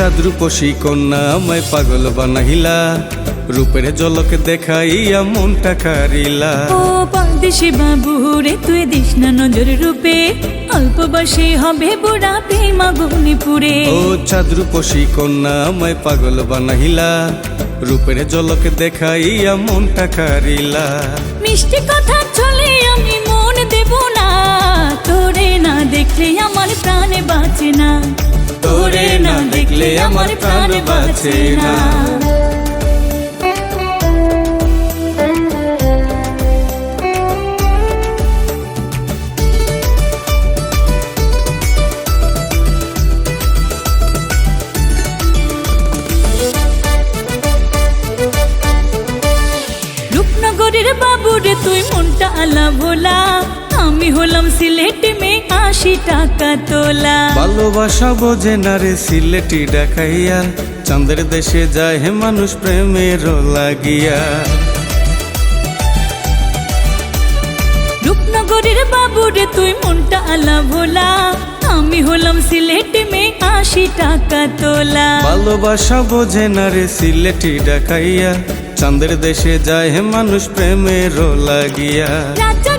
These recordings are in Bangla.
চাঁদরূপসী কন্যা আমায় পাগল বানাইলা রূপের ঝলক দেখাইয়া মনটা কারিলা। ও পরদেশি বাবু রে তুই দিস না নজর রূপে অল্প বসে হবে বুড়া প্রেমা পুরে ও চাঁদরূপসী কন্যা আমায় পাগল বানাইলা রূপের ঝলক দেখাইয়া মনটা কারিলা। মিষ্টি কথা চলে আমি মন দেব না তোরে না দেখলে আমার প্রাণে বাঁচে না। তোরে না দেখলে আমার প্রাণ বাঁচে না। রূপনগরের বাবু রে তুই মনটা আলা ভোলা আমি হলাম সিলেট মে আশি টাকা তোলা। ভালোবাসা বোঝে না রে সিলেটি ডাকাইয়া। চাঁদের দেশে যায় হে মানুষ প্রেমের লাগিয়া। রূপনগরের বাবু রে তুই মনটা আলা ভোলা। আমি হলাম সিলেট মে আশি টাকা তোলা। ভালোবাসা বোঝে না রে সিলেটি ডাকাইয়া। চাঁদের দেশে যায় হে মানুষ প্রেমের লাগিয়া। রাজা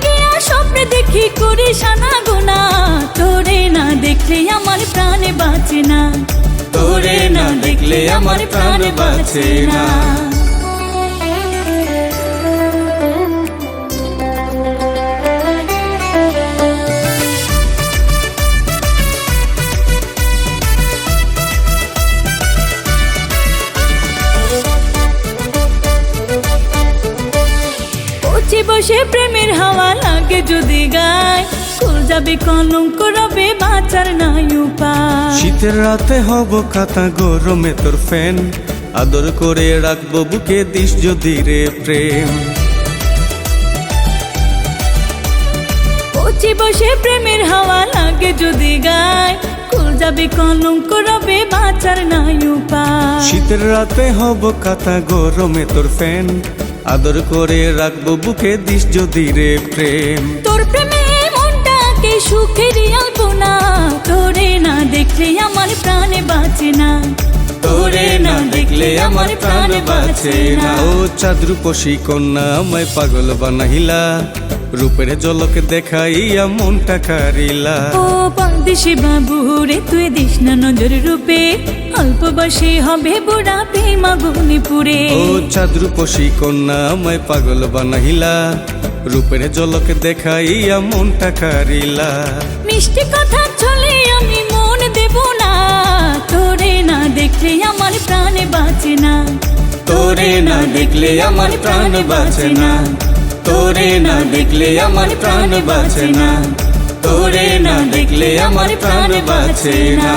দেখি করে সানা গোনা তোরে না দেখলে আমার প্রাণে বাঁচে না। তোরে না দেখলে আমার প্রাণ বাঁচে না। বসে প্রেমের হাওয়া লাগে যদি গায়। কুল যাবে কলঙ্ক রবে বাঁচার নাই উপায়। শীতের রাতে হব কাতা গরমে তোর ফ্যান। আদর করে রাখব বুকে দিস যদি রে প্রেম। পচে বসে প্রেমের হাওয়া লাগে যদি গায়। কুল যাবে কলঙ্ক রবে বাঁচার নাই উপায়। শীতের রাতে হব কাতা গরমে তোর ফ্যান। আদর করে রাখব বুকে দিস যদি রে প্রেম। তোর প্রেমে মনটাকে সুখের আলপনা। তোরে না দেখলে আমার প্রাণে বাঁচে না। তোরে না দেখলে আমার প্রাণে বাঁচে না। ও চাঁদরূপসী কন্যা আমায় পাগল বানাইলা রূপের ঝলক দেখাইয়া মনটা কারিলা। ও পরদেশি বাবু রে তুই দিস না নজর রূপে। অল্প বসে হবে বুড়া প্রেমা পুরে ও চাঁদরূপসী কন্যা আমায় পাগল বানাইলা রূপের ঝলক দেখাইয়া মনটা কারিলা। মিষ্টি কথা চলে আমি মন দেব না। তোরে না দেখলে আমার প্রাণে বাঁচে না। তোরে না দেখলে আমার প্রাণ বাঁচে না। তোরে না দেখলে আমার প্রাণ বাঁচে না। তোরে না দেখলে আমার প্রাণ বাঁচে না।